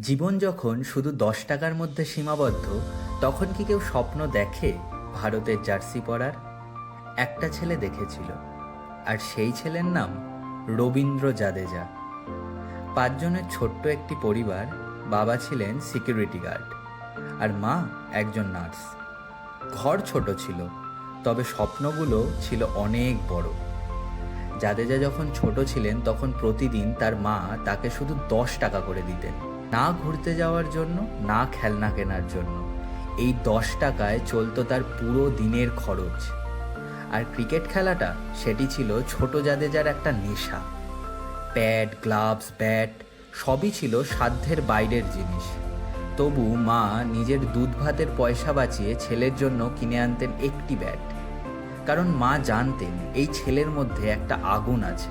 জীবন যখন শুধু দশ টাকার মধ্যে সীমাবদ্ধ, তখন কি কেউ স্বপ্ন দেখে ভারতের জার্সি পরার? একটা ছেলে দেখেছিল, আর সেই ছেলের নাম রবীন্দ্র জাদেজা। পাঁচজনের ছোট্ট একটি পরিবার, বাবা ছিলেন সিকিউরিটি গার্ড, আর মা একজন নার্স। ঘর ছোট ছিল, তবে স্বপ্নগুলো ছিল অনেক বড়। জাদেজা যখন ছোট ছিলেন, তখন প্রতিদিন তার মা তাকে শুধু দশ টাকা করে দিতেন। না ঘুরতে যাওয়ার জন্য, না খেলনা কেনার জন্য। এই দশ টাকায় চলতো তার পুরো দিনের খরচ। আর ক্রিকেট খেলাটা, সেটি ছিল ছোট জাদেজার একটা নেশা। প্যাড, গ্লাভস, ব্যাট, সবই ছিল সাধ্যের বাইরের জিনিস। তবু মা নিজের দুধ ভাতের পয়সা বাঁচিয়ে ছেলের জন্য কিনে আনতেন একটি ব্যাট। কারণ মা জানতেন এই ছেলের মধ্যে একটা আগুন আছে।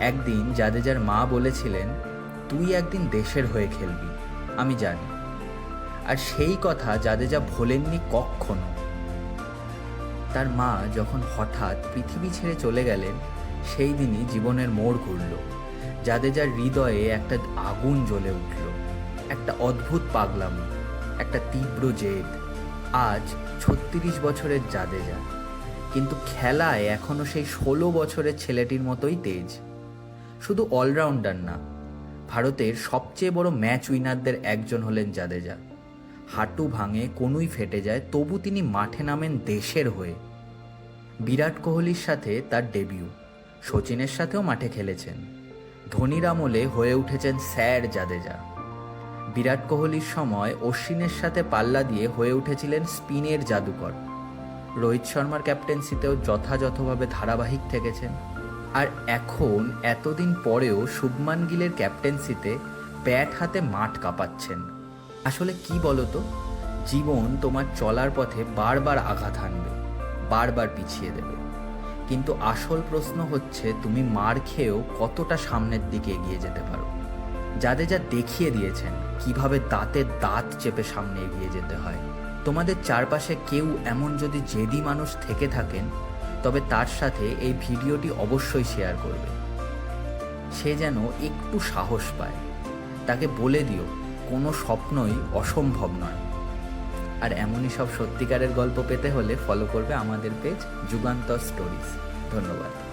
একদিন জাদেজার মা বলেছিলেন তুই একদিন দেশের হয়ে খেলবি, আমি জানি। আর সেই কথা জাদেজা ভোলেননি কখনো। তার মা যখন হঠাৎ পৃথিবী ছেড়ে চলে গেলেন, সেই দিনই জীবনের মোড় ঘুরল। জাদেজার হৃদয়ে একটা আগুন জ্বলে উঠল, একটা অদ্ভুত পাগলামি, একটা তীব্র জেদ। আজ ছত্রিশ বছরের জাদেজা, কিন্তু খেলায় এখনও সেই ষোলো বছরের ছেলেটির মতোই তেজ। শুধু অলরাউন্ডার না ভারতের সবচেয়ে বড় ম্যাচ উইনারদের একজন হলেন জাদেজা। হাঁটু ভাঙে কোনুই ফেটে যায়, তবু তিনি মাঠে নামেন দেশের হয়ে। বিরাট কোহলির সাথে তার ডেবিউ সচিনের সাথেও মাঠে খেলেছেন। ধোনির আমলে হয়ে উঠেছেন স্যার জাদেজা। বিরাট কোহলির সময় অশ্বিনের সাথে পাল্লা দিয়ে হয়ে উঠেছিলেন স্পিনের জাদুকর। রোহিত শর্মার ক্যাপ্টেন্সিতেও যথাযথভাবে ধারাবাহিক থেকেছেন। আর এখন এতদিন পরেও শুভমান গিলের ক্যাপ্টেন্সিতে ব্যাট হাতে মাঠ কাঁপাচ্ছেন। আসলে কি বলতো? জীবন তোমার চলার পথে বারবার আঘাত হানবে, বারবার পিছিয়ে দেবে। কিন্তু আসল প্রশ্ন হচ্ছে, তুমি মার খেয়েও কতটা সামনের দিকে এগিয়ে যেতে পারো? যাদের যা দেখিয়ে দিয়েছেন, কীভাবে দাঁতের দাঁত চেপে সামনে এগিয়ে যেতে হয়? তোমাদের চারপাশে কেউ এমন যদি জেদি মানুষ থেকে থাকেন তবে তার সাথে এই ভিডিওটি অবশ্যই শেয়ার করবে। সে যেন একটু সাহস পায়। তাকে বলে দিও, কোনো স্বপ্নই অসম্ভব নয়। আর এমনই সব সত্যিকারের গল্প পেতে হলে ফলো করবে আমাদের পেজ যুগান্তর স্টোরিজ ধন্যবাদ।